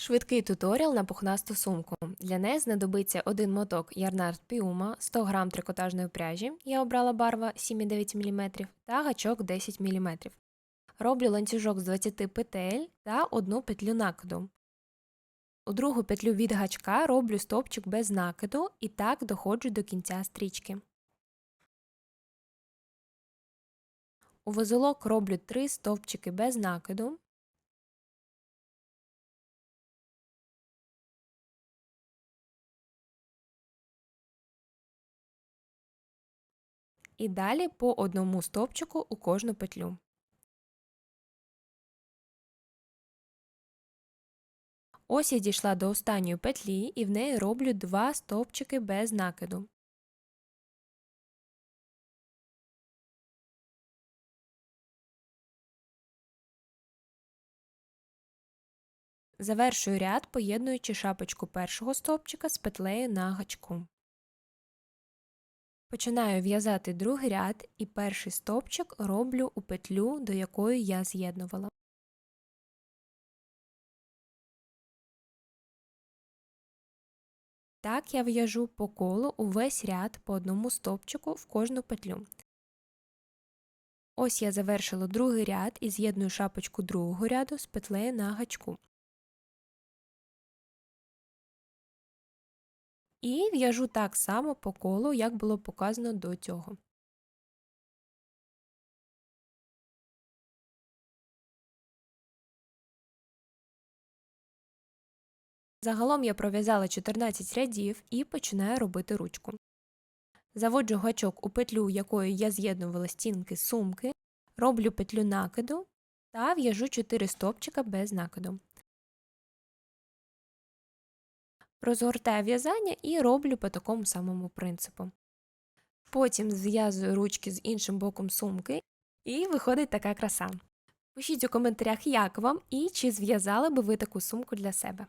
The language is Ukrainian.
Швидкий туторіал на пухнасту сумку. Для неї знадобиться один моток Ярнард Піума, 100 г трикотажної пряжі, я обрала барва 7,9 мм та гачок 10 мм. Роблю ланцюжок з 20 петель та одну петлю накиду. У другу петлю від гачка роблю стовпчик без накиду і так доходжу до кінця стрічки. У вузолок роблю 3 стовпчики без накиду. І далі по одному стовпчику у кожну петлю. Ось я дійшла до останньої петлі і в неї роблю два стовпчики без накиду. Завершую ряд, поєднуючи шапочку першого стовпчика з петлею на гачку. Починаю в'язати другий ряд і перший стовпчик роблю у петлю, до якої я з'єднувала. Так я в'яжу по колу увесь ряд по одному стовпчику в кожну петлю. Ось я завершила другий ряд і з'єдную шапочку другого ряду з петлею на гачку. І в'яжу так само по колу, як було показано до цього. Загалом я пров'язала 14 рядів і починаю робити ручку. Заводжу гачок у петлю, якою я з'єднувала стінки сумки, роблю петлю накиду та в'яжу 4 стовпчика без накиду. Розгортаю в'язання і роблю по такому самому принципу. Потім зв'язую ручки з іншим боком сумки, і виходить така краса. Пишіть у коментарях, як вам і чи зв'язали би ви таку сумку для себе.